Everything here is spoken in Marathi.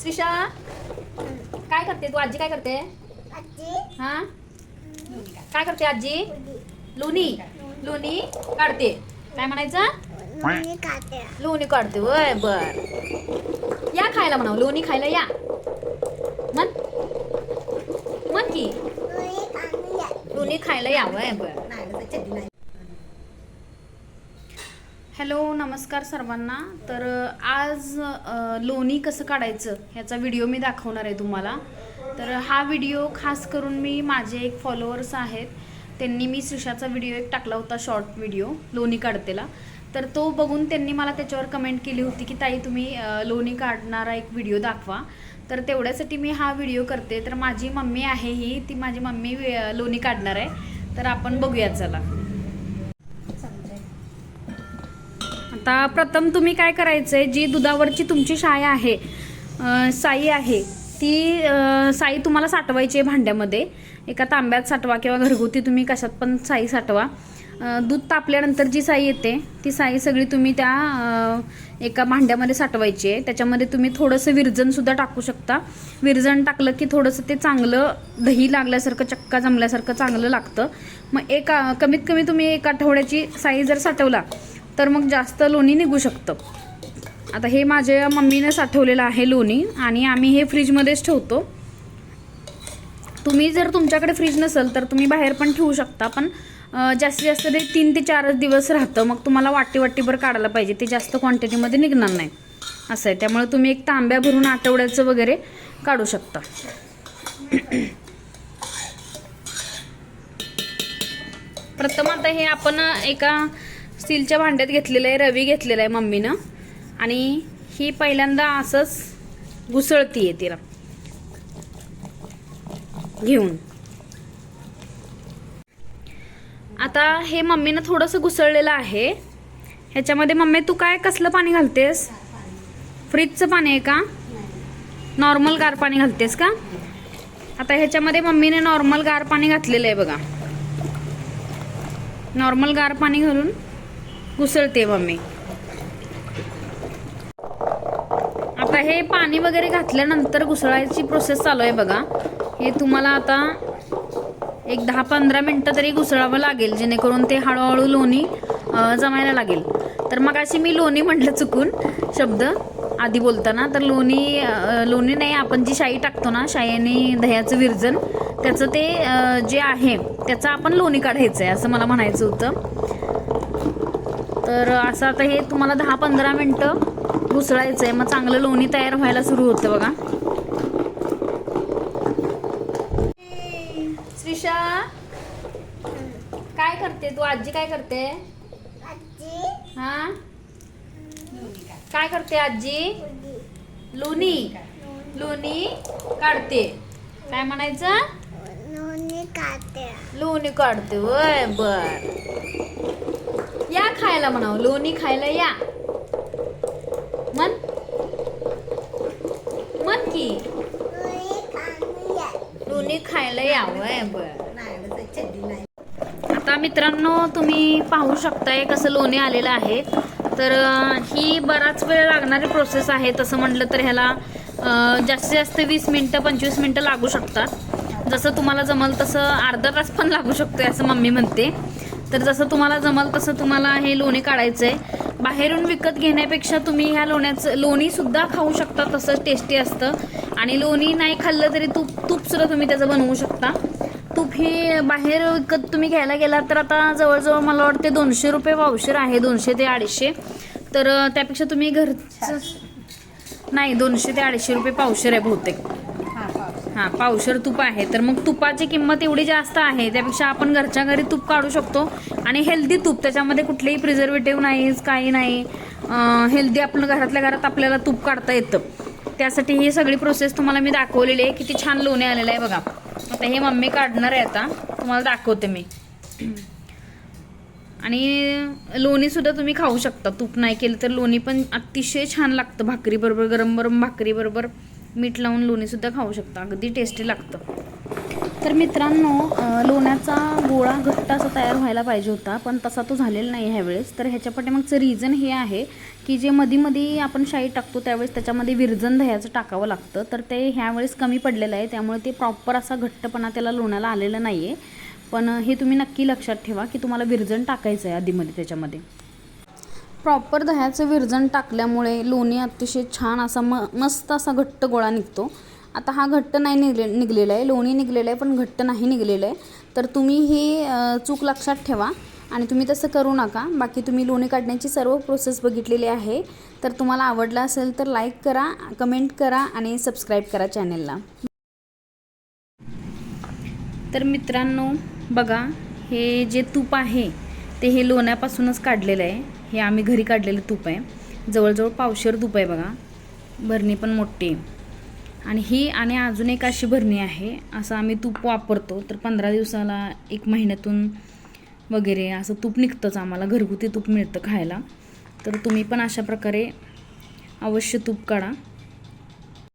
श्रीषा काय करते तू? आजी काय करते? हा? काय करते आजी? लोणी. लोणी काढते. काय म्हणायचं? लोणी काढते. वय बर. या खायला म्हणाव. लोणी खायला या. मन मन की. लोणी खायला या. वय बर. हॅलो नमस्कार सर्वांना. तर आज लोणी कसं काढायचं ह्याचा व्हिडिओ मी दाखवणार आहे तुम्हाला. तर हा व्हिडिओ खास करून मी माझे एक फॉलोअर्स आहेत. त्यांनी मी सुशाचा व्हिडिओ एक टाकला होता शॉर्ट व्हिडिओ लोणी काढतेला. तर तो बघून त्यांनी मला त्याच्यावर कमेंट केली होती की ताई तुम्ही लोणी काढणारा एक व्हिडिओ दाखवा. तर तेवढ्यासाठी मी हा व्हिडिओ करते. तर माझी मम्मी आहे ही ती माझी मम्मी लोणी काढणार आहे. तर आपण बघूया चला. आता प्रथम तुम्ही काय करायचंय जी दुधावरची तुमची शाई आहे साई आहे ती साई तुम्हाला साठवायची आहे भांड्यामध्ये. एका तांब्यात साठवा किंवा घरगुती तुम्ही कशात पण साई साठवा. दूध तापल्यानंतर जी साई येते ती साई सगळी तुम्ही त्या एका भांड्यामध्ये साठवायची आहे. त्याच्यामध्ये तुम्ही थोडंसं विरजनसुद्धा टाकू शकता. विरजण टाकलं की थोडंसं ते चांगलं दही लागल्यासारखं चक्का जमल्यासारखं चांगलं लागतं. मग एका कमीत कमी तुम्ही एक आठवड्याची साई जर साठवला तर मग जास्त लोणी निघू शकतं. आता हे माझ्या मम्मीने साठवलेलं आहे लोणी आणि आम्ही हे फ्रीजमध्येच ठेवतो. तुम्ही जर तुमच्याकडे फ्रीज नसेल तर तुम्ही बाहेर पण ठेवू शकता पण जास्तीत जास्त ते तीन ते चारच दिवस राहतं. मग तुम्हाला वाटी वाटीभर काढायला पाहिजे. ते जास्त क्वांटिटीमध्ये निघणार नाही. असं आहे. त्यामुळे तुम्ही एक तांब्या भरून आठवड्याचं वगैरे काढू शकता. प्रथम आता हे आपण एका स्टीलच्या भांड्यात घेतलेलं आहे रवी घेतलेलं आहे मम्मीनं. आणि ही पहिल्यांदा असंच घुसळतीये तिला. घेऊन. आता हे मम्मीनं थोडंसं घुसळलेलं आहे. ह्याच्यामध्ये मम्मी तू काय कसलं पाणी घालतेस? फ्रीजचं पाणी आहे का? नॉर्मल गार पाणी घालतेस का? आता ह्याच्यामध्ये मम्मीने नॉर्मल गार पाणी घातलेलं आहे बघा. नॉर्मल गार पाणी घालून घुसळते मम्मी. आता हे पाणी वगैरे घातल्यानंतर घुसळायची प्रोसेस चालू आहे बघा. हे तुम्हाला आता एक दहा पंधरा मिनटं तरी घुसळावं लागेल जेणेकरून ते हळूहळू लोणी जमायला लागेल. तर मग अशी मी लोणी म्हटलं चुकून शब्द आधी बोलताना. तर लोणी लोणी नाही आपण जी शाई टाकतो ना शाई आणि दह्याचं विरजन त्याचं ते जे आहे त्याचं आपण लोणी काढायचं आहे असं मला म्हणायचं होतं. तर असं आता हे तुम्हाला दहा पंधरा मिनटं घुसळायचं आहे मग चांगलं लोणी तयार व्हायला सुरू होतं बघा. श्रीषा काय करते तू? आजी काय करते? हा? काय करते आजी? लोणी. लोणी काढते. काय म्हणायचं? लोणी काढते. वय बर. खायला म्हणाव. लोणी खायला या. मन? मन की? लोणी खायला या बर. आता मित्रांनो तुम्ही पाहू शकताय कसं लोणी आलेलं आहे. तर ही बराच वेळ लागणारी प्रोसेस आहे. तसं म्हटलं तर ह्याला जास्तीत जास्त वीस मिनटं पंचवीस मिनटं लागू शकतात. जसं तुम्हाला जमल तसं अर्धा तास पण लागू शकतोय असं मम्मी म्हणते. तर जसं तुम्हाला जमल तसं तुम्हाला हे लोणी काढायचं आहे बाहेरून विकत घेण्यापेक्षा तुम्ही ह्या लोण्याचं लोणीसुद्धा खाऊ शकता तसंच टेस्टी असतं. आणि लोणी नाही खाल्लं तरी तूप तूपसुद्धा तुम्ही त्याचं बनवू शकता. तूप हे बाहेर विकत तुम्ही घ्यायला गेलात तर आता जवळजवळ मला वाटते दोनशे रुपये पावशेर आहे दोनशे ते अडीचशे. तर त्यापेक्षा तुम्ही घरचं नाही दोनशे ते अडीचशे रुपये पावशेर आहे बहुतेक. हां पावशर तूप आहे. तर मग तुपाची किंमत एवढी जास्त आहे त्यापेक्षा आपण घरच्या घरी तूप काढू शकतो. आणि हेल्दी तूप त्याच्यामध्ये कुठलेही प्रिझर्वेटिव्ह नाहीच काही नाही. हेल्दी आपलं घरातल्या घरात आपल्याला तूप काढता येतं. त्यासाठी ही सगळी प्रोसेस तुम्हाला मी दाखवलेली आहे. किती छान लोणी आलेलं आहे बघा. आता हे मम्मी काढणार आहे आता. तुम्हाला दाखवते मी. आणि लोणी सुद्धा तुम्ही खाऊ शकता. तूप नाही केलं तर लोणी पण अतिशय छान लागतं भाकरी बरोबर गरम गरम भाकरी बरोबर मीठ लावून लोणीसुद्धा खाऊ शकता. अगदी टेस्टी लागतं. तर मित्रांनो लोण्याचा गोळा घट्ट असा तयार व्हायला पाहिजे होता पण तसा तो झालेला नाही ह्यावेळेस. तर ह्याच्या पाठीमागचं रिझन हे आहे की जे मध्ये मध्ये आपण शाई टाकतो त्यावेळेस त्याच्यामध्ये विरजन दह्याचं टाकावं लागतं. तर ते ह्यावेळेस कमी पडलेलं आहे त्यामुळे ते प्रॉपर असा घट्टपणा त्याला लोण्याला आलेला नाही आहे पण हे तुम्ही नक्की लक्षात ठेवा की तुम्हाला विरजन टाकायचं आहे आधीमध्ये त्याच्यामध्ये. प्रॉपर दह्याचं विरजण टाकल्यामुळे लोणी अतिशय छान असा म मस्त असा घट्ट गोळा निघतो. आता हा घट्ट नाही निघले निघलेला आहे. लोणी निघलेलं आहे पण घट्ट नाही निघलेलं आहे. तर तुम्ही हे चूक लक्षात ठेवा आणि तुम्ही तसं करू नका. बाकी तुम्ही लोणी काढण्याची सर्व प्रोसेस बघितलेली आहे. तर तुम्हाला आवडलं असेल तर लाईक करा कमेंट करा आणि सबस्क्राईब करा चॅनलला तर मित्रांनो बघा हे जे तूप आहे ते हे लोण्यापासूनच काढलेलं आहे. हे आम्ही घरी काढलेलं तूप आहे. जवळजवळ पावशेर तूप आहे बघा. भरणी पण मोठी आहे. आणि ही आणि अजून एक अशी भरणी आहे. असं आम्ही तूप वापरतो. तर पंधरा दिवसाला एक महिन्यातून वगैरे असं तूप निघतंच आम्हाला. घरगुती तूप मिळतं खायला. तर तुम्ही पण अशा प्रकारे अवश्य तूप काढा.